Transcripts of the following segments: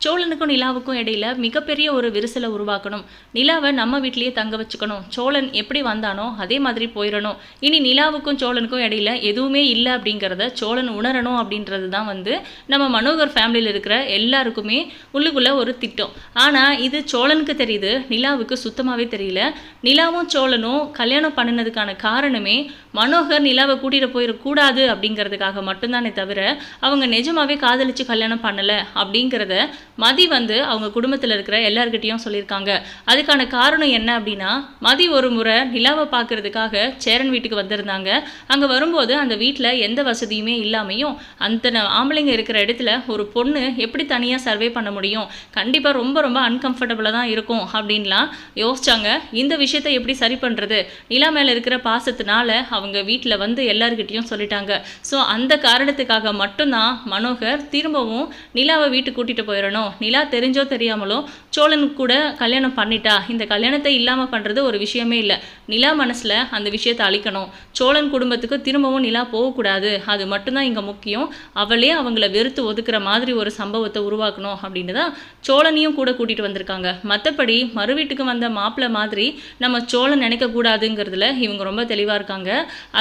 சோழனுக்கும் நிலாவுக்கும் இடையில மிகப்பெரிய ஒரு விரிசலை உருவாக்கணும். நிலாவை நம்ம வீட்லேயே தங்க வச்சுக்கணும். சோழன் எப்படி வந்தானோ அதே மாதிரி போயிடணும். இனி நிலாவுக்கும் சோழனுக்கும் இடையில எதுவுமே இல்லை அப்படிங்கிறத சோழன் உணரணும் அப்படின்றது தான் வந்து நம்ம மனோகர் ஃபேமிலியில் இருக்கிற எல்லாருக்குமே உள்ளுக்குள்ள ஒரு திட்டம். ஆனால் இது சோழனுக்கு தெரியுது நிலாவுக்கு சுத்தமாகவே தெரியல. நிலாவும் சோழனும் கல்யாணம் பண்ணினதுக்கான காரணமே மனோகர் நிலாவை கூட்டிகிட்டு போயிடக்கூடாது அப்படிங்கிறதுக்காக மட்டும்தானே தவிர அவங்க நிஜமாவே காதலிச்சு கல்யாணம் பண்ணலை அப்படிங்கிறத மதி வந்து அவங்க குடும்பத்தில் இருக்கிற எல்லார்கிட்டயும் சொல்லியிருக்காங்க. அதுக்கான காரணம் என்ன அப்படின்னா மதி ஒரு முறை நிலாவை பார்க்கறதுக்காக சேரன் வீட்டுக்கு வந்திருந்தாங்க. அங்கே வரும்போது அந்த வீட்டில் எந்த வசதியுமே இல்லாமையும் அந்த ஆம்பளைங்க இருக்கிற இடத்துல ஒரு பொண்ணு எப்படி தனியாக சர்வே பண்ண முடியும்? கண்டிப்பாக ரொம்ப ரொம்ப அன்கம்ஃபர்டபுளாக தான் இருக்கும் அப்படின்லாம் யோசிச்சாங்க. இந்த விஷயத்தை எப்படி சரி பண்ணுறது நிலா மேலே இருக்கிற பாசத்தினால அவங்க வீட்டில் வந்து எல்லார்கிட்டயும் சொல்லிட்டாங்க. ஸோ அந்த காரணத்துக்காக மட்டும்தான் மனோகர் திரும்பவும் நிலாவை வீட்டுக்கு கூட்டிகிட்டு போயிடணும் நிலா தெரிஞ்சோ தெரியாமலோ சோழன் கூட கல்யாணம் பண்ணிட்டா. இந்த கல்யாணத்தை இல்லாமல் பண்ணுறது ஒரு விஷயமே இல்லை. நிலா மனசில் அந்த விஷயத்தை அழிக்கணும். சோழன் குடும்பத்துக்கு திரும்பவும் நிலா போகக்கூடாது. அது மட்டும்தான் இங்கே முக்கியம். அவளே அவங்கள வெறுத்து ஒதுக்குற மாதிரி ஒரு சம்பவத்தை உருவாக்கணும் அப்படின்னு தான் சோழனையும் கூட கூட்டிகிட்டு வந்திருக்காங்க. மற்றபடி மறு வீட்டுக்கு வந்த மாப்பிள்ளை மாதிரி நம்ம சோழன் நினைக்கக்கூடாதுங்கிறதுல இவங்க ரொம்ப தெளிவாக இருக்காங்க.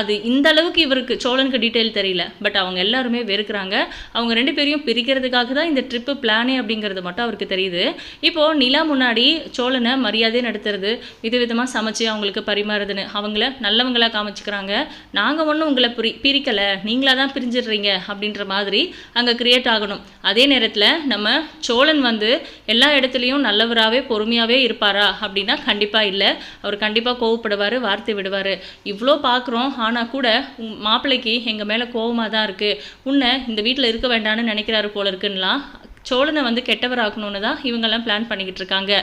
அது இந்த அளவுக்கு இவருக்கு சோழனுக்கு டீட்டெயில் தெரியல. பட் அவங்க எல்லாருமே வெறுக்கிறாங்க. அவங்க ரெண்டு பேரையும் பிரிக்கிறதுக்காக தான் இந்த ட்ரிப்பு பிளானே அப்படிங்கிறது மட்டும் அவருக்கு தெரியுது. இப்போ நிலா முன்னாடி சோழனை மரியாதை நடத்துறது விதவிதமாக சமைச்சு அவங்களுக்கு பரிமாறுதுன்னு அவங்கள நல்லவங்களா காமிச்சுக்கிறாங்க. நாங்கள் ஒன்றும் உங்களை பிரி பிரிக்கலை. நீங்களா தான் பிரிஞ்சிடுறீங்க அப்படின்ற மாதிரி அங்கே கிரியேட் ஆகணும். அதே நேரத்தில் நம்ம சோழன் வந்து எல்லா இடத்துலையும் நல்லவராகவே பொறுமையாகவே இருப்பாரா அப்படின்னா கண்டிப்பாக இல்லை. அவர் கண்டிப்பாக கோவப்படுவார் வார்த்தை விடுவார். இவ்வளோ பார்க்குறோம் ஆனால் கூட உம் மாப்பிள்ளைக்கு எங்கள் மேலே கோவமாக தான் இருக்குது உன்னை இந்த வீட்டில் இருக்க வேண்டாம்னு நினைக்கிறாரு போல இருக்குன்னா சோழனை வந்து கெட்டவராக்கணும்னு தான் இவங்கெல்லாம் பிளான் பண்ணிக்கிட்டு இருக்காங்க.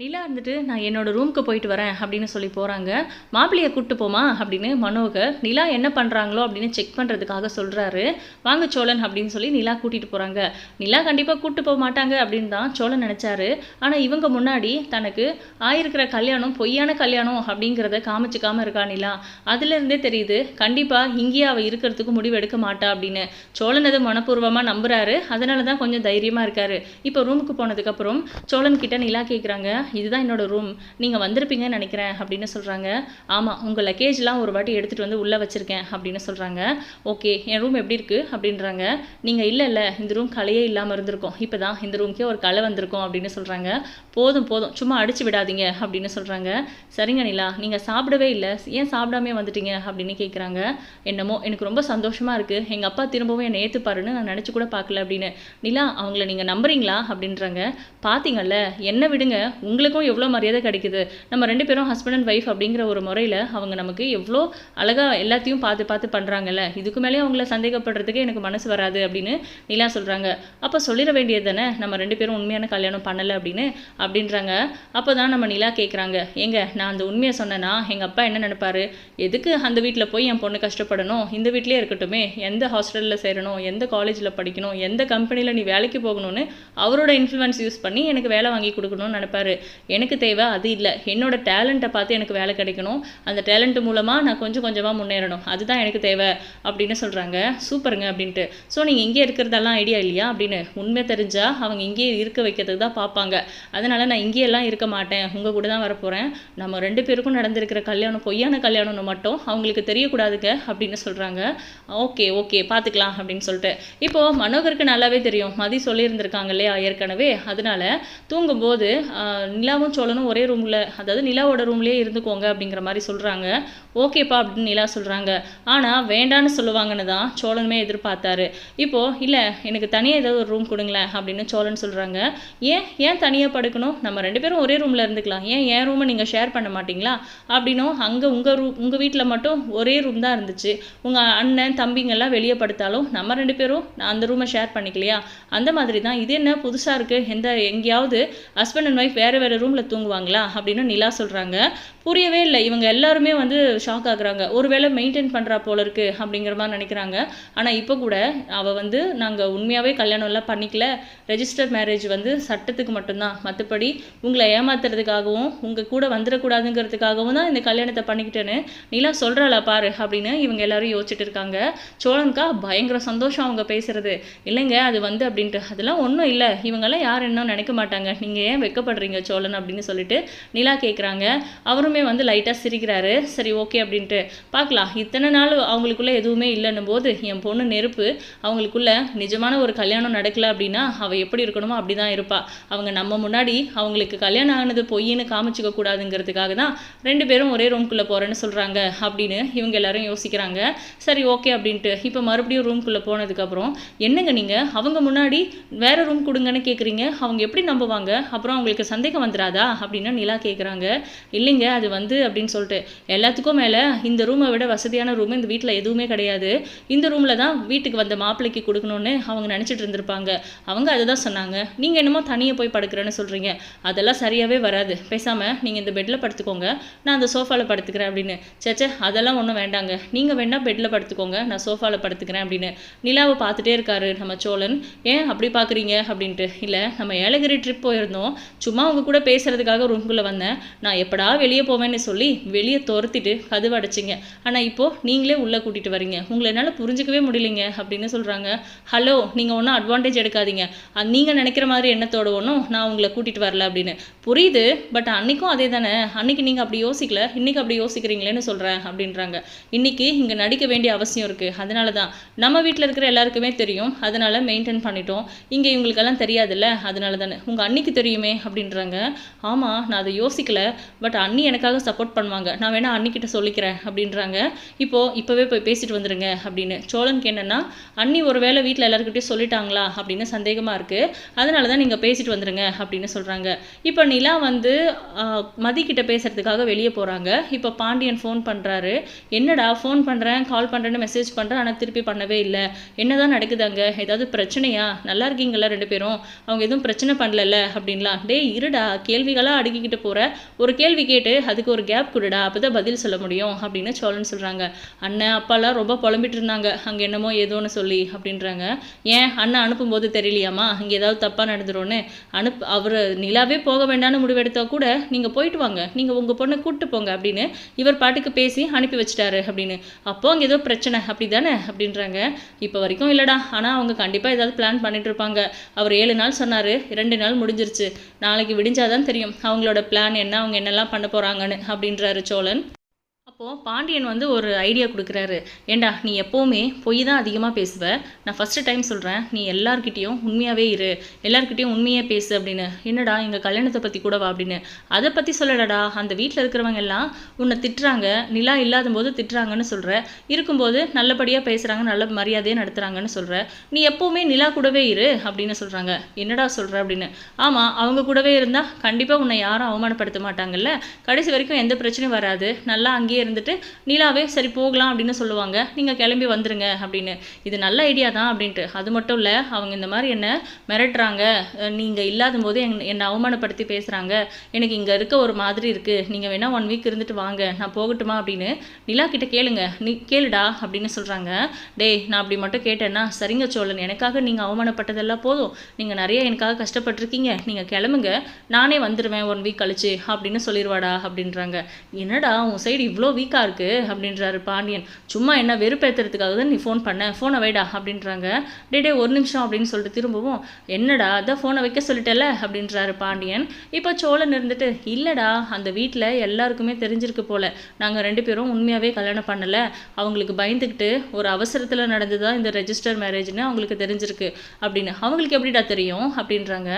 நிலா இருந்துட்டு நான் என்னோடய ரூமுக்கு போயிட்டு வரேன் அப்படின்னு சொல்லி போகிறாங்க மாப்பிள்ளையை கூப்பிட்டு போமா அப்படின்னு மனோகர் நிலா என்ன பண்ணுறாங்களோ அப்படின்னு செக் பண்ணுறதுக்காக சொல்கிறாரு வாங்க சோழன் அப்படின்னு சொல்லி நிலா கூட்டிகிட்டு போகிறாங்க நிலா கண்டிப்பாக கூப்பிட்டு போக மாட்டாங்க அப்படின்னு தான் சோழன் நினச்சாரு. ஆனால் இவங்க முன்னாடி தனக்கு ஆயிருக்கிற கல்யாணம் பொய்யான கல்யாணம் அப்படிங்கிறத காமிச்சிக்காம இருக்கா நிலா. அதுலேருந்தே தெரியுது கண்டிப்பாக இங்கேயே அவள் இருக்கிறதுக்கு முடிவு எடுக்க மாட்டா அப்படின்னு. சோழன் அதை மனப்பூர்வமாக நம்புகிறாரு அதனால தான் கொஞ்சம் தைரியமாக இருக்காரு. இப்போ ரூமுக்கு போனதுக்கப்புறம் சோழன் கிட்ட நிலா கேட்குறாங்க இதுதான் என்னோட ரூம் நீங்கள் வந்திருப்பீங்கன்னு நினைக்கிறேன் அப்படின்னு சொல்கிறாங்க ஆமாம் உங்கள் லக்கேஜ்லாம் ஒரு வாட்டி எடுத்துகிட்டு வந்து உள்ளே வச்சுருக்கேன் அப்படின்னு சொல்கிறாங்க ஓகே என் ரூம் எப்படி இருக்குது அப்படின்றாங்க. நீங்கள் இல்லை இல்லை இந்த ரூம் கலையே இல்லாமல் இருந்திருக்கும். இப்போ தான் இந்த ரூம்க்கே ஒரு கலை வந்திருக்கும் அப்படின்னு சொல்கிறாங்க போதும் போதும் சும்மா அடிச்சு விடாதீங்க அப்படின்னு சொல்கிறாங்க சரிங்க நிலா நீங்கள் சாப்பிடவே இல்லை. ஏன் சாப்பிடாமே வந்துட்டீங்க? அப்படின்னு கேட்குறாங்க என்னமோ எனக்கு ரொம்ப சந்தோஷமாக இருக்குது எங்கள் அப்பா திரும்பவும் என்னை ஏற்றுப்பாருன்னு நான் நினச்சி கூட பார்க்கல அப்படின்னு. நிலா அவங்கள நீங்கள் நம்புறீங்களா? அப்படின்றாங்க. பார்த்தீங்கல்ல என்ன விடுங்க. உங்கள் உங்களுக்கும் எவ்வளோ மரியாதை கிடைக்குது? நம்ம ரெண்டு பேரும் ஹஸ்பண்ட் அண்ட் ஒய்ஃப் அப்படிங்கிற ஒரு முறையில் அவங்க நமக்கு எவ்வளோ அழகாக எல்லாத்தையும் பார்த்து பார்த்து பண்ணுறாங்கல்ல இதுக்கு மேலே அவங்கள சந்தேகப்படுறதுக்கு எனக்கு மனசு வராது அப்படின்னு நிலா சொல்கிறாங்க அப்போ சொல்லிட வேண்டியது தானே? நம்ம ரெண்டு பேரும் உண்மையான கல்யாணம் பண்ணலை அப்படின்னு அப்படின்றாங்க. அப்போ தான் நம்ம நிலா கேட்குறாங்க ஏங்க நான் அந்த உண்மையை சொன்னேன்னா எங்கள் அப்பா என்ன நினைப்பாரு? எதுக்கு அந்த வீட்டில் போய் என் பொண்ணு கஷ்டப்படணும்? இந்த வீட்லேயே இருக்கட்டுமே. எந்த ஹாஸ்டலில் சேரணும்? எந்த காலேஜில் படிக்கணும்? எந்த கம்பெனியில் நீ வேலைக்கு போகணும்னு அவரோட இன்ஃப்ளூயன்ஸ் யூஸ் பண்ணி எனக்கு வேலை வாங்கி கொடுக்கணும்னு நினைப்பாரு. எனக்கு தேவை அது இல்லை. என்னோட டேலண்ட்டை பார்த்து எனக்கு வேலை கிடைக்கணும். அந்த டேலண்ட் மூலமாக நான் கொஞ்சம் கொஞ்சமாக முன்னேறணும். அதுதான் எனக்கு தேவை அப்படின்னு சொல்கிறாங்க சூப்பருங்க அப்படின்ட்டு. ஸோ நீங்கள் இங்கே இருக்கிறதெல்லாம் ஐடியா இல்லையா? அப்படின்னு உண்மை தெரிஞ்சால் அவங்க இங்கேயே இருக்க வைக்கிறதுக்கு தான் பார்ப்பாங்க. அதனால் நான் இங்கேயெல்லாம் இருக்க மாட்டேன். உங்கள் கூட தான் வரப்போகிறேன் நம்ம ரெண்டு பேருக்கும் நடந்திருக்கிற கல்யாணம் பொய்யான கல்யாணம்னு மட்டும் அவங்களுக்கு தெரியக்கூடாதுங்க அப்படின்னு சொல்கிறாங்க ஓகே ஓகே பார்த்துக்கலாம் அப்படின்னு சொல்லிட்டு. இப்போது மனோகருக்கு நல்லாவே தெரியும். மதி சொல்லியிருந்திருக்காங்க இல்லையா? ஏற்கனவே. அதனால தூங்கும்போது நிலாவும் சோழனும் ஒரே ரூமில் அதாவது நிலாவோட ரூம்லேயே இருந்துக்கோங்க அப்படிங்கிற மாதிரி சொல்கிறாங்க ஓகேப்பா அப்படின்னு நிலா சொல்கிறாங்க ஆனால் வேண்டான்னு சொல்லுவாங்கன்னு தான் சோழனுமே எதிர்பார்த்தாரு. இப்போது இல்லை எனக்கு தனியாக ஏதாவது ஒரு ரூம் கொடுங்களேன் அப்படின்னு சோழன் சொல்கிறாங்க ஏன் ஏன் தனியாக படுக்கணும்? நம்ம ரெண்டு பேரும் ஒரே ரூமில் இருந்துக்கலாம். ஏன் என் ரூமை நீங்கள் ஷேர் பண்ண மாட்டிங்களா? அப்படின்னும் அங்கே உங்கள் ரூம் உங்கள் வீட்டில் மட்டும் ஒரே ரூம் தான் இருந்துச்சு. உங்கள் அண்ணன் தம்பிங்கெல்லாம் வெளியே படுத்தாலும் நம்ம ரெண்டு பேரும் அந்த ரூமை ஷேர் பண்ணிக்கலையா? அந்த மாதிரி தான். இது என்ன புதுசாக இருக்குது எந்த எங்கேயாவது ஹஸ்பண்ட் அண்ட் ஒய்ஃப் வேறு வேறு வேறு ரூமில் தூங்குவாங்களா அப்படின்னு நிலா சொல்கிறாங்க புரியவே இல்லை. இவங்க எல்லாருமே வந்து ஷாக் ஆகுறாங்க. ஒருவேளை மெயின்டைன் பண்ணுறா போல இருக்கு அப்படிங்கிற மாதிரி நினைக்கிறாங்க. ஆனால் இப்போ கூட அவள் வந்து நாங்கள் உண்மையாகவே கல்யாணம் எல்லாம் பண்ணிக்கல. ரெஜிஸ்டர் மேரேஜ் வந்து சட்டத்துக்கு மட்டும்தான். மற்றபடி உங்களை ஏமாத்துறதுக்காகவும் உங்கள் கூட வந்துடக்கூடாதுங்கிறதுக்காகவும் தான் இந்த கல்யாணத்தை பண்ணிக்கிட்டேன்னு நிலா சொல்கிறாளா பாரு அப்படின்னு இவங்க எல்லாரும் யோசிச்சுட்டு இருக்காங்க. சோழன்கா பயங்கர சந்தோஷம் அவங்க பேசுறது. இல்லைங்க அது வந்து அப்படின்ட்டு. அதெல்லாம் ஒன்றும் இல்லை. இவங்கெல்லாம் யார் என்ன நினைக்க மாட்டாங்க. நீங்கள் ஏன் வெக்கப்படுறீங்க? சோழன் அப்படின்னு சொல்லிட்டு நிலா கேட்குறாங்க அவருமே வந்து லைட்டாக சிரிக்கிறாரு. சரி ஓகே அப்படின்ட்டு. பார்க்கலாம். இத்தனை நாள் அவங்களுக்குள்ள எதுவுமே இல்லைன்னும் போது என் பொண்ணு நெருப்பு அவங்களுக்குள்ள நிஜமான ஒரு கல்யாணம் நடக்கல அப்படின்னா அவள் எப்படி இருக்கணுமோ அப்படி தான் இருப்பா. அவங்க நம்ம முன்னாடி அவங்களுக்கு கல்யாணம் ஆனது பொய்ன்னு காமிச்சிக்க கூடாதுங்கிறதுக்காக தான் ரெண்டு பேரும் ஒரே ரூம்குள்ளே போகிறேன்னு சொல்கிறாங்க அப்படின்னு இவங்க எல்லாரும் யோசிக்கிறாங்க. சரி ஓகே அப்படின்ட்டு. இப்போ மறுபடியும் ரூம்குள்ளே போனதுக்கப்புறம் என்னங்க நீங்கள் அவங்க முன்னாடி வேற ரூம் கொடுங்கன்னு கேட்குறீங்க அவங்க எப்படி நம்புவாங்க? அப்புறம் அவங்களுக்கு சந்தேகம் வந்துடாதா அப்படின்னு நிலா கேட்குறாங்க இல்லைங்க அது வந்து அப்படின்னு சொல்லிட்டு எல்லாத்துக்கும் மேலே இந்த ரூமை விட வசதியான ரூம் இந்த வீட்டில் எதுவுமே கிடையாது. இந்த ரூமில் தான் வீட்டுக்கு வந்த மாப்பிள்ளைக்கு கொடுக்கணும்னு அவங்க நினச்சிட்டு இருந்திருப்பாங்க. அவங்க அதை தான் சொன்னாங்க. நீங்கள் என்னமோ தனியாக போய் படுக்கிறேன்னு சொல்கிறீங்க அதெல்லாம் சரியாகவே வராது. பேசாமல் நீங்கள் இந்த பெட்டில் படுத்துக்கோங்க. நான் அந்த சோஃபாவில் படுத்துக்கிறேன் அப்படின்னு. சேச்சே அதெல்லாம் ஒன்றும் வேண்டாங்க. நீங்கள் வேணால் பெட்டில் படுத்துக்கோங்க. நான் சோஃபாவில் படுத்துக்கிறேன் அப்படின்னு. நிலாவை பார்த்துட்டே இருக்காரு நம்ம சோழன். ஏன் அப்படி பார்க்குறீங்க? அப்படின்ட்டு. இல்லை நம்ம ஏலகிரி ட்ரிப் போயிருந்தோம். சும்மா அவங்க கூட பேசுகிறதுக்காக ரூம்குள்ளே வந்தேன். நான் எப்படா வெளியே போவேன்னு சொல்லி வெளியே துரத்திட்டு கதவு அடைச்சிங்க. ஆனால் இப்போது நீங்களே உள்ளே கூட்டிகிட்டு வரீங்க. உங்களை என்னால் புரிஞ்சிக்கவே முடியலைங்க அப்படின்னு சொல்கிறாங்க ஹலோ நீங்கள் ஒன்றும் அட்வான்டேஜ் எடுக்காதீங்க. நீங்கள் நினைக்கிற மாதிரி எண்ணத்தோட ஒன்றும் நான் உங்களை கூட்டிகிட்டு வரல அப்படின்னு. புரியுது பட் அன்னைக்கும் அதே தானே அன்னைக்கு நீங்கள் அப்படி யோசிக்கல. இன்னைக்கு அப்படி யோசிக்கிறீங்களேன்னு சொல்கிறேன் அப்படின்றாங்க. இன்னைக்கு இங்கே நடிக்க வேண்டிய அவசியம் இருக்குது அதனால தான். நம்ம வீட்டில் இருக்கிற எல்லாருக்குமே தெரியும். அதனால் மெயின்டைன் பண்ணிட்டோம். இங்கே இவங்களுக்கெல்லாம் தெரியாதுல்ல. அதனால தானே. உங்கள் அன்னைக்கு தெரியுமே அப்படின்றாங்க. ஆமாம் நான் அதை யோசிக்கல பட் அண்ணி எனக்காக சப்போர்ட் பண்ணுவாங்க. நான் வேணால் அண்ணிக்கிட்ட சொல்லிக்கிறேன் அப்படின்றாங்க. இப்போது இப்போவே போய் பேசிட்டு வந்துடுங்க அப்படின்னு. சோழனுக்கு என்னென்னா அண்ணி ஒரு வேளை வீட்டில் எல்லாருக்கிட்டையும் சொல்லிட்டாங்களா அப்படின்னு சந்தேகமாக இருக்குது அதனால தான் நீங்கள் பேசிட்டு வந்துடுங்க அப்படின்னு சொல்கிறாங்க இப்போ நிலா வந்து மதிக்கிட்ட பேசுகிறதுக்காக வெளியே போகிறாங்க இப்போ பாண்டியன் ஃபோன் பண்ணுறாரு என்னடா ஃபோன் பண்ணுறேன் கால் பண்ணுறேன்னு மெசேஜ் பண்ணுறேன் ஆனால் திருப்பி பண்ணவே இல்லை. என்னதான் நடக்குது அங்கே? ஏதாவது பிரச்சனையா? நல்லா இருக்கீங்களா ரெண்டு பேரும்? அவங்க எதுவும் பிரச்சனை பண்ணலல்ல அப்படின்லாம். டேய் இருடா கேள்விகளாக அடுக்கிக்கிட்டு போகிற ஒரு கேள்வி கேட்டு அதுக்கு ஒரு கேப் கொடுடா அப்போ தான் பதில் சொல்ல முடியும் அப்படின்னு சோழன் சொல்கிறாங்க அண்ணன் அப்பாலாம் ரொம்ப புலம்பிட்டு இருந்தாங்க. அங்கே என்னமோ ஏதோன்னு சொல்லி அப்படின்றாங்க. ஏன்? அண்ணன் அனுப்பும்போது தெரியலையாமா அங்கே ஏதாவது தப்பாக நடந்துரும்னு. அனுப் அவர் நிலாவே போக வேண்டாம்னு முடிவெடுத்தா கூட நீங்கள் போயிட்டு வாங்க. நீங்கள் உங்கள் பொண்ணை கூப்பிட்டு போங்க அப்படின்னு இவர் பாட்டுக்கு பேசி அனுப்பி வச்சிட்டாரு அப்படின்னு. அப்போ அங்கே ஏதோ பிரச்சனை அப்படி தானே அப்படின்றாங்க. இப்போ வரைக்கும் இல்லைடா. ஆனால் அவங்க கண்டிப்பாக ஏதாவது பிளான் பண்ணிட்டு இருப்பாங்க. அவர் ஏழு நாள் சொன்னார். ரெண்டு நாள் முடிஞ்சிருச்சு. நாளைக்கு விடிஞ்சாதான் தெரியும் அவங்களோட பிளான் என்ன அவங்க என்னெல்லாம் பண்ண போகிறாங்கன்னு அப்படின்றாரு சோழன் அப்போது பாண்டியன் வந்து ஒரு ஐடியா கொடுக்குறாரு. ஏண்டா நீ எப்போவுமே பொய் தான் அதிகமாக பேசுவ. நான் ஃபஸ்ட்டு டைம் சொல்கிறேன் நீ எல்லார்கிட்டேயும் உண்மையாகவே இரு. எல்லார்கிட்டேயும் உண்மையாக பேசு அப்படின்னு. என்னடா எங்கள் கல்யாணத்தை பற்றி கூடவா அப்படின்னு. அதை பற்றி சொல்லலடா. அந்த வீட்டில் இருக்கிறவங்க எல்லாம் உன்னை திட்டுறாங்க. நிலா இல்லாத போது திட்டுறாங்கன்னு சொல்கிற இருக்கும்போது நல்லபடியாக பேசுகிறாங்க நல்ல மரியாதையாக நடத்துகிறாங்கன்னு சொல்கிற நீ எப்போவுமே நிலா கூடவே இரு அப்படின்னு சொல்கிறாங்க என்னடா சொல்கிற அப்படின்னு. ஆமாம் அவங்க கூடவே இருந்தால் கண்டிப்பாக உன்னை யாரும் அவமானப்படுத்த மாட்டாங்கல்ல. கடைசி வரைக்கும் எந்த பிரச்சனையும் வராது. நல்லா அங்கேயே இருந்துட்டு நிலாவே சரி போகலாம் அப்படின்னு சொல்லுவாங்க. நீங்கள் கிளம்பி வந்துடுங்க அப்படின்னு. இது நல்ல ஐடியா தான் அப்படின்ட்டு. அது மட்டும் இல்லை அவங்க இந்த மாதிரி என்னை மிரட்டுறாங்க. நீங்கள் இல்லாத போது என் என்னை அவமானப்படுத்தி பேசுகிறாங்க எனக்கு இங்கே இருக்க ஒரு மாதிரி இருக்குது நீங்கள் வேணால் ஒன் வீக் இருந்துட்டு வாங்க. நான் போகட்டுமா? அப்படின்னு நிலா கிட்ட கேளுங்க. நீ கேளுடா அப்படின்னு சொல்கிறாங்க டேய் நான் அப்படி மட்டும் கேட்டேன்னா சரிங்க சோழன். எனக்காக நீங்கள் அவமானப்பட்டதெல்லாம் போதும். நீங்கள் நிறைய எனக்காக கஷ்டப்பட்டிருக்கீங்க. நீங்கள் கிளம்புங்க. நானே வந்துடுவேன் ஒன் வீக் கழிச்சு அப்படின்னு சொல்லிடுவாடா அப்படின்றாங்க. என்னடா உன் சைடு இவ்வளோ வீக்காக இருக்குது அப்படின்றாரு பாண்டியன். சும்மா என்ன வெறுப்பேற்றுறதுக்காக தான் நீ ஃபோன் பண்ண? ஃபோனை வைடா அப்படின்றாங்க. டேடே டே ஒரு நிமிஷம் அப்படின்னு சொல்லிட்டு திரும்பவும் என்னடா அதான் ஃபோனை வைக்க சொல்லிட்டல அப்படின்றாரு பாண்டியன். இப்போ சோழன் இருந்துட்டு இல்லைடா அந்த வீட்டில் எல்லாருக்குமே தெரிஞ்சிருக்கு போல. நாங்கள் ரெண்டு பேரும் உண்மையாகவே கல்யாணம் பண்ணலை. அவங்களுக்கு பயந்துக்கிட்டு ஒரு அவசரத்தில் நடந்து தான் இந்த ரெஜிஸ்டர் மேரேஜ்னு அவங்களுக்கு தெரிஞ்சிருக்கு. அப்படின்னு அவங்களுக்கு எப்படிடா தெரியும்? அப்படின்றாங்க.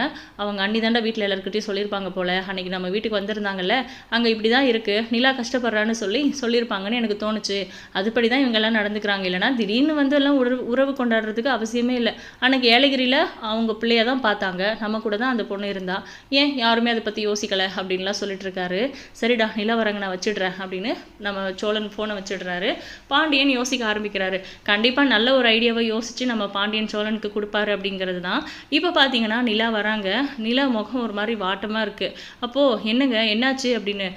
அவங்க அண்ணி தாண்டா வீட்டில் எல்லாருக்கிட்டையும் சொல்லியிருப்பாங்க போல. அன்னைக்கு நம்ம வீட்டுக்கு வந்திருந்தாங்கல்ல அங்கே இப்படி தான் இருக்குது நிலா கஷ்டப்படுறான்னு சொல்லி சொல்லியிருப்பாங்கன்னு எனக்கு தோணுச்சு. அதுபடி தான் இவங்கெல்லாம் நடந்துக்கிறாங்க. இல்லைனா திடீர்னு வந்து எல்லாம் உறவு உறவு கொண்டாடுறதுக்கு அவசியமே இல்லை. அன்னைக்கு ஏலகிரியில் அவங்க பிள்ளைய தான் பார்த்தாங்க. நம்ம கூட தான் அந்த பொண்ணு இருந்தா. ஏன் யாருமே அதை பற்றி யோசிக்கலை அப்படின்லாம் சொல்லிட்டு இருக்காரு சரிடா நிலவரங்க நான் வச்சிடுறேன் அப்படின்னு நம்ம சோழன் ஃபோனை வச்சிடுறாரு. பாண்டியன் யோசிக்க ஆரம்பிக்கிறாரு. கண்டிப்பாக நல்ல ஒரு ஐடியாவை யோசித்து நம்ம பாண்டியன் சோழனுக்கு கொடுப்பாரு அப்படிங்கிறது தான் இப்போ பார்த்தீங்கன்னா நிலா வராங்க. நிலா முகம் ஒரு மாதிரி வாட்டமாக இருக்குது அப்போது என்னங்க என்னாச்சு அப்படின்னு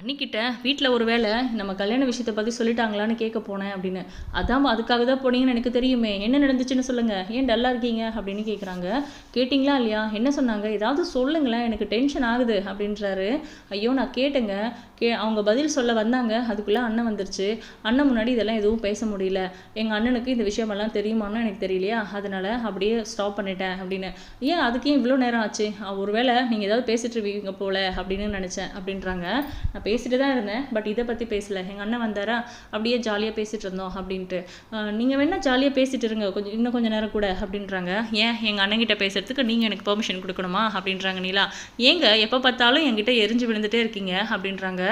அன்னிக்கிட்ட வீட்டில் ஒரு வேளை நம்ம கல்யாண விஷயத்தை பற்றி சொல்லிட்டாங்களான்னு கேட்க போனேன் அப்படின்னு. அதான் அதுக்காக தான் போனீங்கன்னு எனக்கு தெரியுமே. என்ன நடந்துச்சுன்னு சொல்லுங்கள் ஏன் டல்லாக இருக்கீங்க? அப்படின்னு கேட்குறாங்க கேட்டிங்களா இல்லையா? என்ன சொன்னாங்க? ஏதாவது சொல்லுங்களேன். எனக்கு டென்ஷன் ஆகுது அப்படின்றாரு. ஐயோ நான் கேட்டேங்க. கே அவங்க பதில் சொல்ல வந்தாங்க. அதுக்குள்ளே அண்ணன் வந்துருச்சு. அண்ணன் முன்னாடி இதெல்லாம் எதுவும் பேச முடியல. எங்கள் அண்ணனுக்கு இந்த விஷயமெல்லாம் தெரியுமான்னு எனக்கு தெரியலையா? அதனால் அப்படியே ஸ்டாப் பண்ணிட்டேன் அப்படின்னு. ஏன் அதுக்கே இவ்வளோ நேரம் ஆச்சு? ஒரு வேளை நீங்கள் ஏதாவது பேசிட்டு இருக்கீங்க போல அப்படின்னு நினச்சேன் அப்படின்றாங்க. நான் பேசிட்டு தான் இருந்தேன் பட் இதை பற்றி பேசல. எங்கள் அண்ணன் வந்தாரா? அப்படியே ஜாலியாக பேசிகிட்டு இருந்தோம் அப்படின்ட்டு. நீங்கள் வேணால் ஜாலியாக பேசிட்டு இருங்க. கொஞ்சம் இன்னும் கொஞ்சம் நேரம் கூட அப்படின்றாங்க. ஏன்? எங்கள் அண்ணங்கிட்ட பேசுறதுக்கு நீங்கள் எனக்கு பெர்மிஷன் கொடுக்கணுமா? அப்படின்றாங்க நீலா. ஏங்க எப்போ பார்த்தாலும் என்கிட்ட எரிஞ்சு விழுந்துட்டே இருக்கீங்க? அப்படின்றாங்க.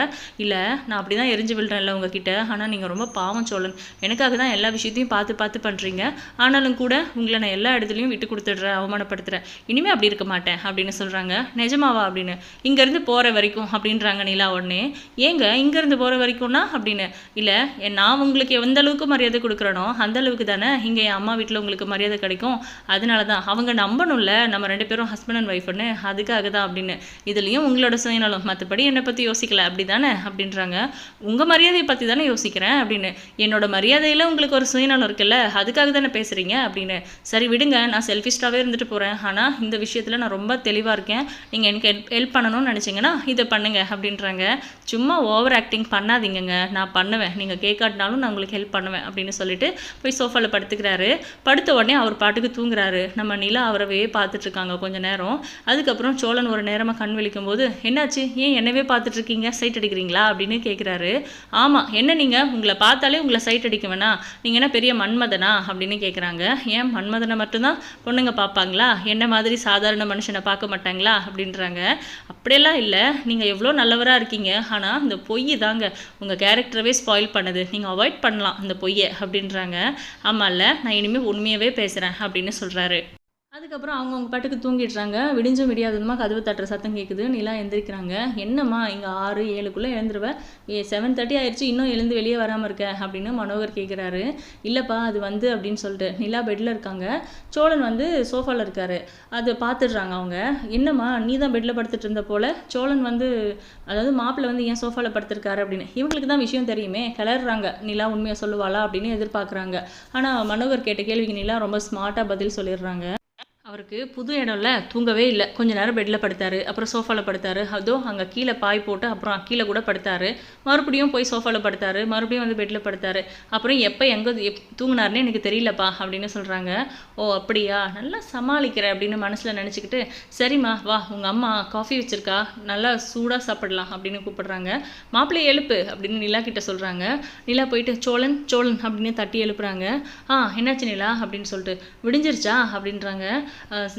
இல்லை நான் அப்படி தான் எரிஞ்சு விழுறேன்ல உங்ககிட்ட. ஆனால் நீங்கள் ரொம்ப பாவம் சோழன். எனக்காக தான் எல்லா விஷயத்தையும் பார்த்து பார்த்து பண்ணுறீங்க ஆனாலும் கூட உங்களை நான் எல்லா இடத்துலையும் விட்டு கொடுத்துட்றேன் அவமானப்படுத்துகிறேன் இனிமேல் அப்படி இருக்க மாட்டேன் அப்படின்னு சொல்கிறாங்க நிஜமாவா அப்படின்னு. இங்கேருந்து போகிற வரைக்கும் அப்படின்றாங்க நிலா உடனே. ஏங்க இங்கேருந்து போகிற வரைக்கும்னா? அப்படின்னு. இல்லை நான் உங்களுக்கு எந்த அளவுக்கு மரியாதை கொடுக்குறனோ அந்த அளவுக்கு தானே இங்கே என் அம்மா வீட்டில் உங்களுக்கு மரியாதை கிடைக்கும். அதனால தான் அவங்க நம்பணும்ல நம்ம ரெண்டு பேரும் ஹஸ்பண்ட் அண்ட் ஒய்ஃப்னு அதுக்காக தான் அப்படின்னு. இதுலேயும் உங்களோட சுயநலம். மற்றபடி என்னை பற்றி யோசிக்கல. அப்படி தானே அப்படின்றாங்க. உங்கள் மரியாதையை பற்றி தானே யோசிக்கிறேன் அப்படின்னு. என்னோட மரியாதையில் உங்களுக்கு ஒரு சுயநலம் இருக்குல்ல அதுக்காக தானே பேசுகிறீங்க அப்படின்னு. சரி விடுங்க. நான் செல்ஃபிஸ்டாகவே இருந்துட்டு போகிறேன் ஆனால் இந்த விஷயத்தில் நான் ரொம்ப தெளிவாக இருக்கேன். நீங்கள் எனக்கு ஹெல்ப் ஹெல்ப் பண்ணணும்னு நினச்சிங்கன்னா இதை பண்ணுங்க அப்படின்றாங்க. சும்மா ஓவர் ஆக்டிங் பண்ணாதீங்கங்க. நான் பண்ணுவேன். நீங்கள் கேட்காட்டினாலும் நான் உங்களுக்கு ஹெல்ப் பண்ணுவேன் அப்படின்னு சொல்லிட்டு போய் சோஃபாவில் படுத்துக்கிறாரு. படுத்த உடனே அவர் பாட்டுக்கு தூங்குறாரு. நம்ம நிலா அவரவே பார்த்துட்ருக்காங்க கொஞ்சம் கொஞ்ச நேரம். அதுக்கப்புறம் சோழன் ஒரு நேரமாக கண் விழிக்கும் போது என்னாச்சு? ஏன் என்னவே பார்த்துட்ருக்கீங்க? சைட் அடிக்கிறீங்களா? அப்படின்னு கேட்குறாரு ஆமாம் என்ன நீங்கள் உங்களை பார்த்தாலே உங்களை சைட் அடிக்க வேணா நீங்கள் என்ன பெரிய மன்மதனா? அப்படின்னு கேட்குறாங்க ஏன்? மன்மதனை மட்டும்தான்? பொண்ணுங்க பார்ப்பாங்களா? என்ன மாதிரி சாதாரண மனுஷனை பார்க்க மாட்டாங்களா? அப்படின்றாங்க. அப்படியெல்லாம் இல்லை. நீங்கள் எவ்வளோ நல்லவராக இருக்கீங்க. ஆனால் இந்த பொய் தாங்க உங்கள் கேரக்டரவே ஸ்பாயில் பண்ணுது. நீங்கள் அவாய்ட் பண்ணலாம் அந்த பொய்யை அப்படின்றாங்க. ஆமாம்ல நான் இனிமேல் உண்மையாகவே பேசுகிறேன் அப்படின்னு சொல்கிறாரு அதுக்கப்புறம் அவங்க அவங்க பாட்டுக்கு தூங்கிடுறாங்க. விடிஞ்சும் விடியாததுமா கதவு தட்டுற சத்தம் கேட்குது நிலா எழுந்திரிக்கிறாங்க என்னம்மா இங்கே ஆறு ஏழுக்குள்ளே எழுந்துருவேன் ஏ செவன் தேர்ட்டி ஆயிடுச்சு இன்னும் எழுந்து வெளியே வராமல் இருக்க அப்படின்னு மனோகர் கேட்குறாரு இல்லைப்பா அது வந்து அப்படின்னு சொல்லிட்டு நிலா பெட்டில் இருக்காங்க. சோழன் வந்து சோஃபாவில் இருக்காரு. அது பார்த்துடுறாங்க அவங்க. என்னம்மா நீ தான் பெட்டில் படுத்துட்டு இருந்த போல? சோழன் வந்து அதாவது மாப்பிள்ளை வந்து ஏன் சோஃபாவில் படுத்திருக்காரு அப்படின்னு. இவங்களுக்கு தான் விஷயம் தெரியுமே. கிளறாங்க நிலா உண்மையாக சொல்லுவாளா அப்படின்னு எதிர்பார்க்குறாங்க. ஆனால் மனோகர் கேட்ட கேள்விக்கு நிலா ரொம்ப ஸ்மார்ட்டாக பதில் சொல்லிடுறாங்க. அவருக்கு புது இடம்ல தூங்கவே இல்லை. கொஞ்ச நேரம் பெட்டில் படுத்தாரு. அப்புறம் சோஃபாவில் படுத்தாரு. அதோ அங்கே கீழே பாய் போட்டு அப்புறம் கீழே கூட படுத்தாரு. மறுபடியும் போய் சோஃபாவில் படுத்தாரு. மறுபடியும் வந்து பெட்டில் படுத்தாரு. அப்புறம் எப்போ எங்கே எப் தூங்கினாருன்னு எனக்கு தெரியலப்பா அப்படின்னு சொல்கிறாங்க ஓ அப்படியா? நல்லா சமாளிக்கிற அப்படின்னு மனசில் நினச்சிக்கிட்டு சரிம்மா வா உங்கள் அம்மா காஃபி வச்சுருக்கா. நல்லா சூடாக சாப்பிடலாம் அப்படின்னு கூப்பிடுறாங்க. மாப்பிள்ளை எழுப்பு அப்படின்னு நிலா கிட்ட சொல்கிறாங்க நிலா போயிட்டு சோழன் சோழன் அப்படின்னு தட்டி எழுப்புறாங்க. ஆ என்னாச்சு நிலா அப்படின்னு சொல்லிட்டு விடிஞ்சிருச்சா? அப்படின்றாங்க.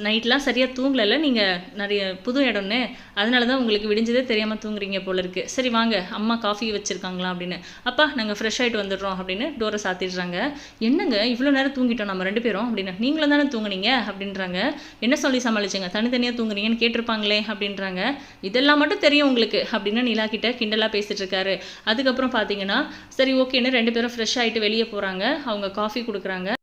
நைட்லாம் சரியாக தூங்கலைல்ல நீங்கள் நிறைய புது இடம்னு. அதனால தான் உங்களுக்கு விடிஞ்சதே தெரியாமல் தூங்குறீங்க போல இருக்குது சரி வாங்க. அம்மா காஃபி வச்சுருக்காங்களா அப்படின்னு. அப்பா நாங்கள் ஃப்ரெஷ் ஆகிட்டு வந்துடுறோம் அப்படின்னு டோரை சாத்திடுறாங்க. என்னங்க இவ்வளோ நேரம் தூங்கிட்டோம் நம்ம ரெண்டு பேரும் அப்படின்னு. நீங்களும் தானே தூங்குனீங்க அப்படின்றாங்க. என்ன சொல்லி சமாளிச்சுங்க? தனித்தனியாக தூங்குறீங்கன்னு கேட்டிருப்பாங்களே அப்படின்றாங்க. இதெல்லாம் மட்டும் தெரியும் உங்களுக்கு அப்படின்னு நிலா கிட்ட கிண்டலாக பேசிகிட்டு இருக்காரு. அதுக்கப்புறம் பார்த்தீங்கன்னா சரி ஓகேன்னு ரெண்டு பேரும் ஃப்ரெஷ் ஆகிட்டு வெளியே போகிறாங்க அவங்க காஃபி கொடுக்குறாங்க.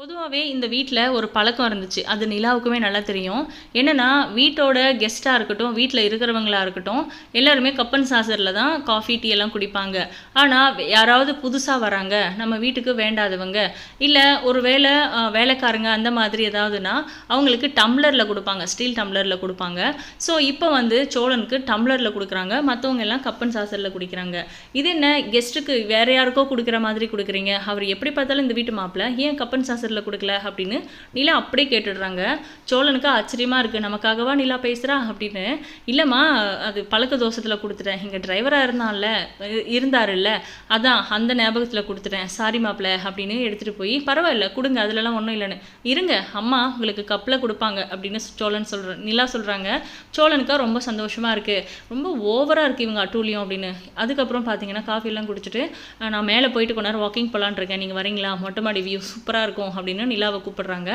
பொதுவாகவே இந்த வீட்டில் ஒரு பழக்கம் இருந்துச்சு. அது நிலாவுக்குமே நல்லா தெரியும். என்னென்னா வீட்டோட கெஸ்ட்டாக இருக்கட்டும் வீட்டில் இருக்கிறவங்களாக இருக்கட்டும் எல்லாருமே கப்பன் சாசரில் தான் காஃபி டீ எல்லாம் குடிப்பாங்க. ஆனால் யாராவது புதுசாக வராங்க நம்ம வீட்டுக்கு வேண்டாதவங்க இல்லை ஒரு வேளை வேலைக்காரங்க அந்த மாதிரி ஏதாவதுன்னா அவங்களுக்கு டம்ளரில் கொடுப்பாங்க ஸ்டீல் டம்ளரில் கொடுப்பாங்க. ஸோ இப்போ வந்து சோழனுக்கு டம்ளரில் கொடுக்குறாங்க மற்றவங்க எல்லாம் கப்பன் சாசரில் குடிக்கிறாங்க. இது என்ன கெஸ்ட்டுக்கு வேற யாருக்கோ கொடுக்குற மாதிரி கொடுக்குறீங்க? அவர் எப்படி பார்த்தாலும் இந்த வீட்டு மாப்பிள்ள ஏன் கப்பன் சாசர் தோசத்தில் கொடுக்கல அப்படின்னு நிலா அப்படியே கேட்டுடுறாங்க. சோழனுக்கு ஆச்சரியமாக இருக்குது நமக்காகவா நிலா பேசுகிறா அப்படின்னு. இல்லைம்மா அது பழக்க தோஷத்தில் கொடுத்துட்டேன். இங்கே டிரைவராக இருந்தான்ல இருந்தாருல்ல. அதான் அந்த ஞாபகத்தில் கொடுத்துட்டேன். சாரி மாப்பிள்ள அப்படின்னு எடுத்துகிட்டு போய் பரவாயில்ல கொடுங்க அதுலலாம் ஒன்றும் இல்லைன்னு. இருங்க அம்மா உங்களுக்கு கப்பில் கொடுப்பாங்க அப்படின்னு சோழன் சொல்கிற நிலா சொல்கிறாங்க சோழனுக்கா ரொம்ப சந்தோஷமாக இருக்குது ரொம்ப ஓவராக இருக்குது இவங்க அட்டூழியம் அப்படின்னு. அதுக்கப்புறம் பார்த்தீங்கன்னா காஃபிலாம் குடிச்சிட்டு நான் மேலே போயிட்டு கொண்டாரு வாக்கிங் போகலான் இருக்கேன். நீங்கள் வரீங்களா? மொட்டை மாடி வியூ சூப்பராக இருக்கும். அப்படின்னு நிலாவை கூப்பிடுறாங்க.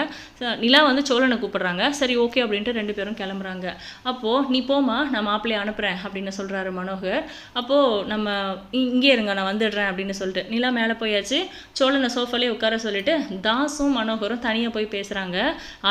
நிலா வந்து சோழனை கூப்பிடுறாங்க. சரி ஓகே அப்படின்ட்டு ரெண்டு பேரும் கிளம்புறாங்க. அப்போது நீ போமா நான் மாப்பிள்ளையை அனுப்புகிறேன் அப்படின்னு சொல்கிறாரு மனோகர். அப்போது நம்ம இங்கே இருங்க நான் வந்துடுறேன் அப்படின்னு சொல்லிட்டு நிலா மேலே போயாச்சு. சோழனை சோஃபாலே உட்கார சொல்லிட்டு தாஸும் மனோகரும் தனியாக போய் பேசுகிறாங்க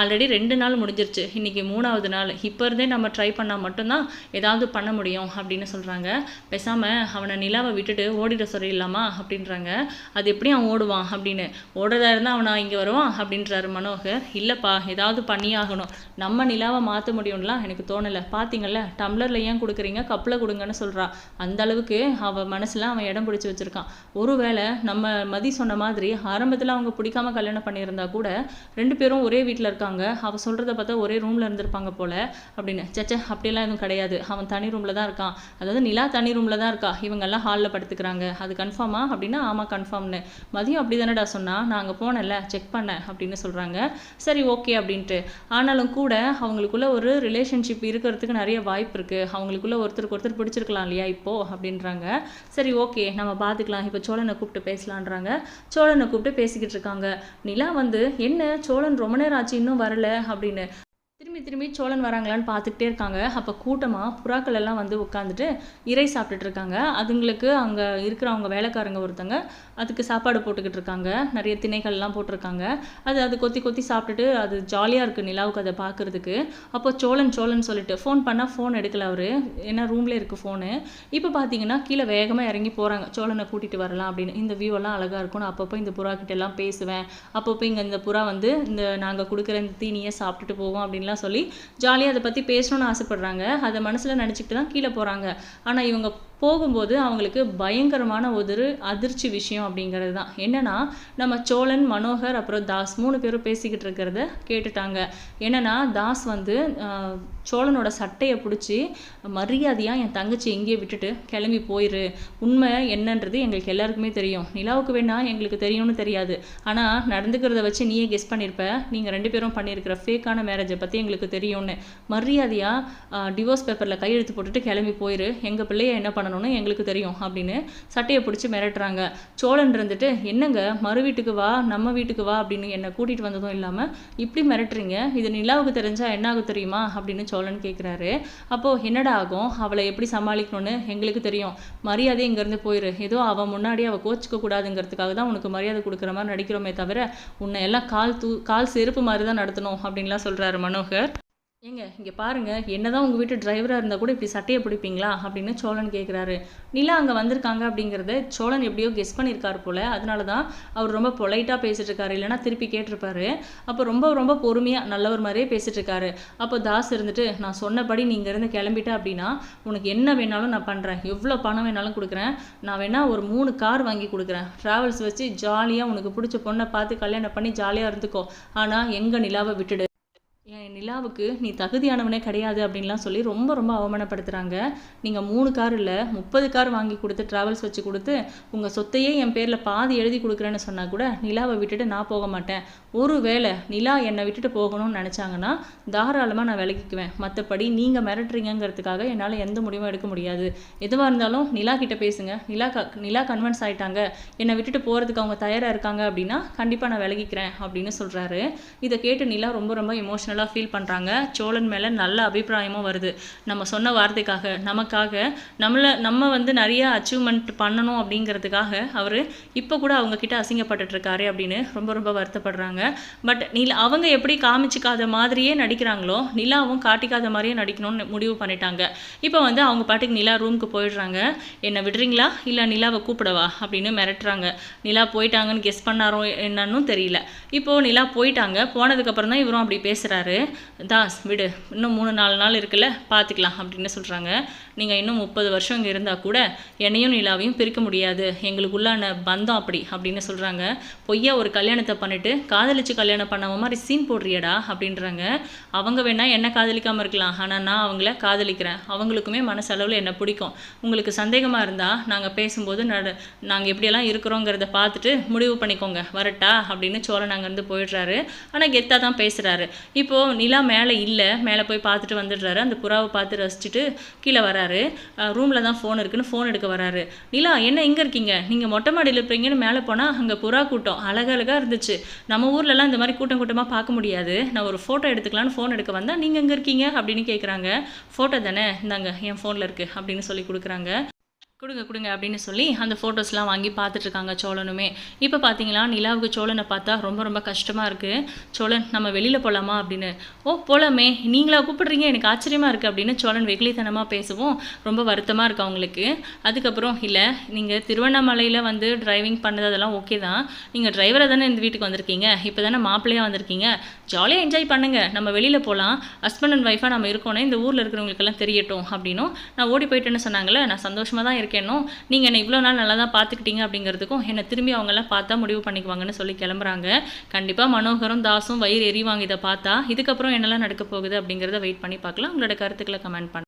ஆல்ரெடி ரெண்டு நாள் முடிஞ்சிருச்சு. இன்றைக்கி மூணாவது நாள். இப்போ இருந்தே நம்ம ட்ரை பண்ணால் மட்டும்தான் ஏதாவது பண்ண முடியும் அப்படின்னு சொல்கிறாங்க பேசாமல் அவனை நிலாவை விட்டுட்டு ஓடிட சொல்லிடலாமா அப்படின்றாங்க. அது எப்படி அவன் ஓடுவான்? அப்படின்னு. ஓடுறதா இருந்தால் அவனை இங்கே வருவான் அப்படின்றாரு மனோகர். இல்லைப்பா ஏதாவது பண்ணியாகணும். நம்ம நிலாவை மாற்ற முடியும்லாம் எனக்கு தோணலை. பார்த்தீங்கல்ல டம்ளரில் ஏன் கொடுக்குறீங்க? கப்பில் கொடுங்கன்னு சொல்கிறான் அந்த அளவுக்கு அவள் மனசில் அவன் இடம் பிடிச்சி வச்சுருக்கான். ஒருவேளை நம்ம மதி சொன்ன மாதிரி ஆரம்பத்தில் அவங்க பிடிக்காம கல்யாணம் பண்ணியிருந்தா கூட ரெண்டு பேரும் ஒரே வீட்டில் இருக்காங்க. அவள் சொல்கிறத பார்த்தா ஒரே ரூமில் இருந்திருப்பாங்க போல அப்படின்னு. சச்சே அப்படியெல்லாம் எதுவும் கிடையாது. அவன் தனி ரூமில் தான் இருக்கான். அதாவது நிலா தனி ரூமில் தான் இருக்கா? இவங்கெல்லாம் ஹாலில் படுத்துக்கிறாங்க. அது கன்ஃபார்மா அப்படின்னா ஆமாம் கன்ஃபார்ம்னு மதியம் அப்படி தானடா சொன்னால் நான் அங்கே போனேன்ல செக் பண்ணேன் அப்படின்னு சொல்கிறாங்க சரி ஓகே அப்படின்ட்டு. ஆனாலும் கூட அவங்களுக்குள்ள ஒரு ரிலேஷன்ஷிப் இருக்கிறதுக்கு நிறைய வாய்ப்பு இருக்குது அவங்களுக்குள்ள ஒருத்தருக்கு ஒருத்தர் பிடிச்சிருக்கலாம் இல்லையா இப்போ அப்படின்றாங்க. சரி ஓகே நம்ம பார்த்துக்கலாம் இப்போ சோழனை கூப்பிட்டு பேசலான்றாங்க. சோழனை கூப்பிட்டு பேசிக்கிட்டு இருக்காங்க. நிலா வந்து என்ன? சோழன் ரொம்ப நேரம் ஆச்சு இன்னும் வரல? அப்படின்னு திரும்பி திரும்பி சோழன் வராங்களான்னு பார்த்துக்கிட்டே இருக்காங்க. அப்போ கூட்டமாக புறாக்கள் எல்லாம் வந்து உட்காந்துட்டு இறை சாப்பிட்டுட்டு இருக்காங்க. அதுங்களுக்கு அங்கே இருக்கிறவங்க வேலைக்காரங்க ஒருத்தங்க அதுக்கு சாப்பாடு போட்டுக்கிட்டு இருக்காங்க. நிறைய திணைகள்லாம் போட்டிருக்காங்க. அது அது கொத்தி கொத்தி சாப்பிட்டுட்டு அது ஜாலியாக இருக்குது நிலாவுக்கு அதை பார்க்குறதுக்கு. அப்போ சோழன் சோழன் சொல்லிட்டு ஃபோன் பண்ணால் ஃபோன் எடுக்கல அவர். ஏன்னா ரூம்லேயே இருக்குது ஃபோனு இப்போ பார்த்தீங்கன்னா கீழே வேகமாக இறங்கி போகிறாங்க சோழனை கூட்டிகிட்டு வரலாம் அப்படின்னு. இந்த வியூவெல்லாம் அழகாக இருக்கும் நான் அப்பப்போ இந்த புறா கிட்ட எல்லாம் பேசுவேன். அப்பப்போ இங்கே இந்த புறா வந்து இந்த நாங்கள் கொடுக்குற இந்த தீனியை சாப்பிட்டுட்டு போவோம் அப்படின்லாம் சொல்லி ஜாலியாக அதை பற்றி பேசணும்னு ஆசைப்படுறாங்க. அதை மனசில் நினச்சிக்கிட்டு தான் கீழே போகிறாங்க ஆனால் இவங்க போகும்போது அவங்களுக்கு பயங்கரமான ஒரு அதிர்ச்சி விஷயம் அப்படிங்கிறது தான். என்னென்னா நம்ம சோழன் மனோகர் அப்புறம் தாஸ் மூணு பேரும் பேசிக்கிட்டு இருக்கிறத கேட்டுட்டாங்க. என்னென்னா தாஸ் வந்து சோழனோட சட்டையை பிடிச்சி மரியாதையாக என் தங்கச்சி எங்கேயே விட்டுட்டு கிளம்பி போயிரு. உண்மை என்னன்றது எங்களுக்கு எல்லாருக்குமே தெரியும். நிலாவுக்கு வேணா எங்களுக்கு தெரியும்னு தெரியாது. ஆனால் நடந்துக்கிறத வச்சு நீயே கெஸ் பண்ணியிருப்ப நீங்கள் ரெண்டு பேரும் பண்ணியிருக்கிற ஃபேக்கான மேரேஜை பற்றி எங்களுக்கு தெரியும்னு. மரியாதையாக டிவோர்ஸ் பேப்பரில் கையெழுத்து போட்டுட்டு கிளம்பி போயிரு. எங்கள் பிள்ளைய என்ன பண்ணணும்? பண்ணணும்னு எங்களுக்கு தெரியும் அப்படின்னு சட்டையை பிடிச்சி மிரட்டுறாங்க. சோழன் இருந்துட்டு என்னங்க மறு வீட்டுக்கு வா நம்ம வீட்டுக்கு வா அப்படின்னு என்னை கூட்டிகிட்டு வந்ததும் இல்லாமல் இப்படி மிரட்டுறீங்க? இது நிலாவுக்கு தெரிஞ்சால் என்ன ஆகும் தெரியுமா? அப்படின்னு சோழன் கேட்குறாரு அப்போது என்னடா ஆகும்? அவளை எப்படி சமாளிக்கணும்னு எங்களுக்கு தெரியும். மரியாதை இங்கேருந்து போயிரு. ஏதோ அவன் முன்னாடி அவள் கோச்சிக்க கூடாதுங்கிறதுக்காக தான் உனக்கு மரியாதை கொடுக்குற மாதிரி நடிக்கிறோமே தவிர உன்னை எல்லாம் கால் தூ கால் செருப்பு மாதிரி தான் நடத்தணும் அப்படின்லாம் சொல்கிறாரு மனோகர். ஏங்க இங்கே பாருங்க என்னதான் உங்கள் வீட்டு டிரைவராக இருந்தால் கூட இப்படி சட்டையை பிடிப்பீங்களா அப்படின்னு சோழன் கேட்குறாரு நிலா அங்கே வந்திருக்காங்க அப்படிங்கிறத சோழன் எப்படியோ கெஸ் பண்ணியிருக்காரு போல். அதனால தான் அவர் ரொம்ப பொலைட்டாக பேசிட்டு இருக்காரு திருப்பி கேட்டிருப்பாரு. அப்போ ரொம்ப ரொம்ப பொறுமையாக நல்லவர் மாதிரியே பேசிகிட்டு இருக்காரு அப்போ தாஸ் இருந்துட்டு நான் சொன்னபடி நீங்கள் இங்கேருந்து கிளம்பிட்ட அப்படின்னா உனக்கு என்ன வேணாலும் நான் பண்ணுறேன் எவ்வளோ பணம் வேணாலும் கொடுக்குறேன். நான் வேணால் ஒரு மூணு கார் வாங்கி கொடுக்குறேன். ட்ராவல்ஸ் வச்சு ஜாலியாக உனக்கு பிடிச்ச பொண்ணை பார்த்து கல்யாணம் பண்ணி ஜாலியாக இருந்துக்கோ. ஆனால் எங்கள் நிலாவை விட்டுடு. என் நிலாவுக்கு நீ தகுதியானவனே கிடையாது அப்படின்லாம் சொல்லி ரொம்ப ரொம்ப அவமானப்படுத்துகிறாங்க நீங்கள் மூணு கார் இல்லை முப்பது கார் வாங்கி கொடுத்து ட்ராவல்ஸ் வச்சு கொடுத்து உங்கள் சொத்தையே என் பேரில் பாதி எழுதி கொடுக்குறேன்னு சொன்னால் கூட நிலாவை விட்டுட்டு நான் போக மாட்டேன். ஒரு வேளை நிலா என்னை விட்டுட்டு போகணும்னு நினச்சாங்கன்னா தாராளமாக நான் விலகிக்குவேன். மற்றபடி நீங்கள் மிரட்டுறீங்கங்கிறதுக்காக என்னால் எந்த முடிவும் எடுக்க முடியாது. எதுவாக இருந்தாலும் நிலா கிட்டே பேசுங்க. நிலா க நிலா கன்வின்ஸ் ஆகிட்டாங்க என்னை விட்டுட்டு போகிறதுக்கு அவங்க தயாராக இருக்காங்க அப்படின்னா கண்டிப்பாக நான் விலகிக்கிறேன் அப்படின்னு சொல்கிறாரு இதை கேட்டு நிலா ரொம்ப ரொம்ப எமோஷ்னலாக ஃபீல் பண்ணுறாங்க சோழன் மேலே நல்ல அபிப்பிராயமும் வருது. நம்ம சொன்ன வார்த்தைக்காக நமக்காக நம்மளை நம்ம வந்து நிறைய அச்சீவ்மெண்ட் பண்ணணும் அப்படிங்கிறதுக்காக அவர் இப்போ கூட அவங்கக்கிட்ட அசிங்கப்பட்டுட்டு அப்படின்னு ரொம்ப ரொம்ப வருத்தப்படுறாங்க. பட் நிலா அவங்க எப்படி காமிச்சிக்காத மாதிரியே நடிக்கிறாங்களோ நிலாவும் காட்டிக்காத மாதிரியே நடிக்கணும்னு முடிவு பண்ணிட்டாங்க. இப்போ வந்து அவங்க பாட்டுக்கு நிலா ரூமுக்கு போயிடுறாங்க. என்னை விடுறீங்களா? இல்லை நிலாவை கூப்பிடவா? அப்படின்னு மிரட்டுறாங்க. நிலா போயிட்டாங்கன்னு கெஸ் பண்ணாரோ என்னன்னு தெரியல. இப்போது நிலா போயிட்டாங்க. போனதுக்கப்புறம் தான் இவரும் அப்படி பேசுகிறாரு சொல்கிறாரு தாஸ் விடு. இன்னும் மூணு நாலு நாள் இருக்குல்ல பார்த்துக்கலாம் அப்படின்னு சொல்கிறாங்க நீங்கள் இன்னும் முப்பது வருஷம் இங்கே இருந்தால் கூட என்னையும் நிலாவையும் பிரிக்க முடியாது. எங்களுக்குள்ளான பந்தம் அப்படி அப்படின்னு சொல்கிறாங்க பொய்யா ஒரு கல்யாணத்தை பண்ணிட்டு காதலிச்சு கல்யாணம் பண்ணாம மாதிரி சீன் போடுறியடா அப்படின்றாங்க. அவங்க வேணா என்ன காதலிக்காமல் இருக்கலாம். ஆனால் நான் அவங்கள காதலிக்கிறேன். அவங்களுக்குமே மனசளவில் என்ன பிடிக்கும். உங்களுக்கு சந்தேகமாக இருந்தால் நாங்கள் பேசும்போது நட நாங்கள் எப்படியெல்லாம் இருக்கிறோங்கிறத பார்த்துட்டு முடிவு பண்ணிக்கோங்க. வரட்டா அப்படின்னு சோழன் அங்கேருந்து போயிடுறாரு. ஆனால் கெத்தாக தான் பேசுகிறாரு இப்போது நிலா மேலே இல்லை. மேலே போய் பார்த்துட்டு வந்துடுறாரு. அந்த புறாவை பார்த்து ரசிச்சுட்டு கீழே வராரு. ரூமில் தான் ஃபோன் இருக்குன்னு ஃபோன் எடுக்க வராரு. நிலா என்ன எங்கே இருக்கீங்க? நீங்கள் மொட்டை மாடியில் இருப்பீங்கன்னு மேலே போனால் அங்கே புறா கூட்டம் அழகழகாக இருந்துச்சு. நம்ம ஊர்லலாம் இந்த மாதிரி கூட்டம் கூட்டமாக பார்க்க முடியாது. நான் ஒரு ஃபோட்டோ எடுத்துக்கலான்னு ஃபோன் எடுக்க வந்தால் நீங்கள் எங்கே இருக்கீங்க அப்படின்னு கேட்குறாங்க ஃபோட்டோ தானே? இந்தாங்க என் ஃபோனில் இருக்குது அப்படின்னு சொல்லி கொடுக்குறாங்க. கொடுங்க கொடுங்க அப்படின்னு சொல்லி அந்த ஃபோட்டோஸ்லாம் வாங்கி பார்த்துட்ருக்காங்க சோழனுமே. இப்போ பார்த்தீங்களா நிலாவுக்கு சோழனை பார்த்தா ரொம்ப ரொம்ப கஷ்டமாக இருக்குது சோழன் நம்ம வெளியில் போகலாமா அப்படின்னு. ஓ போகலாமே நீங்களா கூப்பிடுறீங்க எனக்கு ஆச்சரியமாக இருக்குது அப்படின்னு சோழன் வெகுளித்தனமாக பேசவும். ரொம்ப வருத்தமாக இருக்குது அவங்களுக்கு. அதுக்கப்புறம் இல்லை நீங்கள் திருவண்ணாமலையில் வந்து டிரைவிங் பண்ணது அதெல்லாம் ஓகே தான். நீங்கள் டிரைவராக தானே இந்த வீட்டுக்கு வந்திருக்கீங்க. இப்போ தானே மாப்பிள்ளையாக வந்திருக்கீங்க ஜாலியாக என்ஜாய் பண்ணுங்கள் நம்ம வெளியில் போகலாம் ஹஸ்பண்ட் அண்ட் ஒய்ஃபாக நம்ம இருக்கோன்னே இந்த ஊரில் இருக்கிறவங்களுக்கெல்லாம் தெரியட்டும் அப்படின்னும். நான் ஓடி போயிட்டேன்னு சொன்னாங்களே நான் சந்தோஷமாக தான் இருக்கேன். நீங்கள் என்னை இவ்வளோ நாள் நல்லா தான் பார்த்துக்கிட்டீங்க அப்படிங்கிறதுக்கும் என்னை திரும்பி அவங்கெல்லாம் பார்த்தா முடிவு பண்ணிக்குவாங்கன்னு சொல்லி கிளம்புறாங்க. கண்டிப்பாக மனோகரும் தாசும் வயிறு எரிவாங்க இதை பார்த்தா. இதுக்கப்புறம் என்னெல்லாம் நடக்க போகுது அப்படிங்கிறத வெயிட் பண்ணி பார்க்கலாம். உங்களோட கருத்துக்களை கமெண்ட் பண்ண.